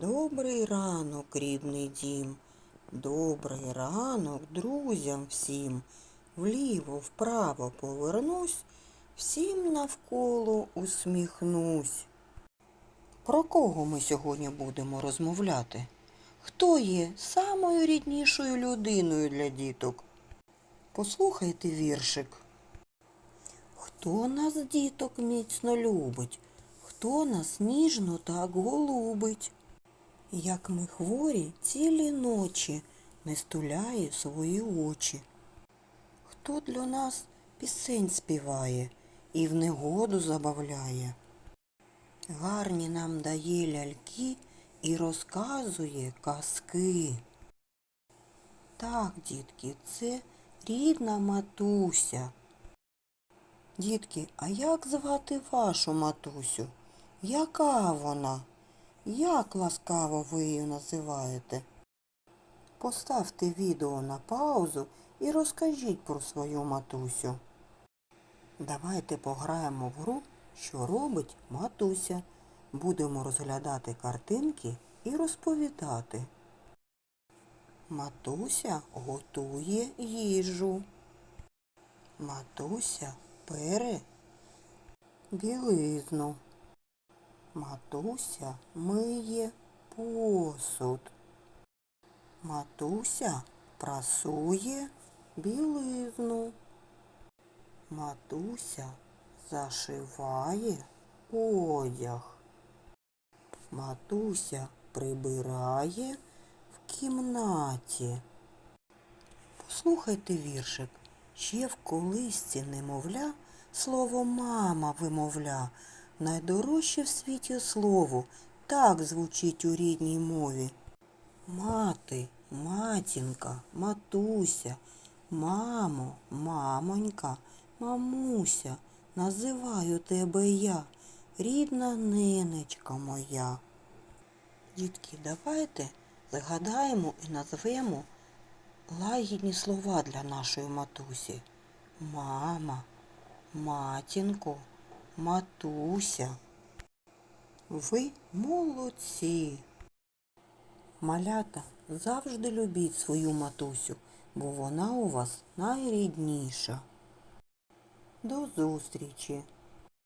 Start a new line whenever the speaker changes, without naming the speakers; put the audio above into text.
Добрий ранок, рідний дім. Добрий ранок друзям всім. Вліво, вправо повернусь, всім навколо усміхнусь. Про кого ми сьогодні будемо розмовляти? Хто є самою ріднішою людиною для діток? Послухайте віршик. Хто нас, діток, міцно любить, хто нас ніжно так голубить? Як ми хворі цілі ночі не стуляє свої очі. Хто для нас пісень співає і в негоду забавляє? Гарні нам дає ляльки і розказує казки. Так, дітки, це рідна матуся. Дітки, а як звати вашу матусю? Яка вона? Як ласкаво ви її називаєте? Поставте відео на паузу і розкажіть про свою матусю. Давайте пограємо в гру, що робить матуся. Будемо розглядати картинки і розповідати. Матуся готує їжу. Матуся пере білизну. Матуся миє посуд. Матуся прасує білизну. Матуся зашиває одяг. Матуся прибирає в кімнаті. Послухайте віршик. Ще в колисці немовля слово мама вимовля. Найдорожче в світі слово так звучить у рідній мові. Мати, матінка, матуся, мамо, мамонька, мамуся, називаю тебе я, рідна ненечка моя. Дітки, давайте згадаємо і назвемо лагідні слова для нашої матусі. Мама, матінко, матуся. Ви молодці. Малята, завжди любіть свою матусю, бо вона у вас найрідніша. До зустрічі!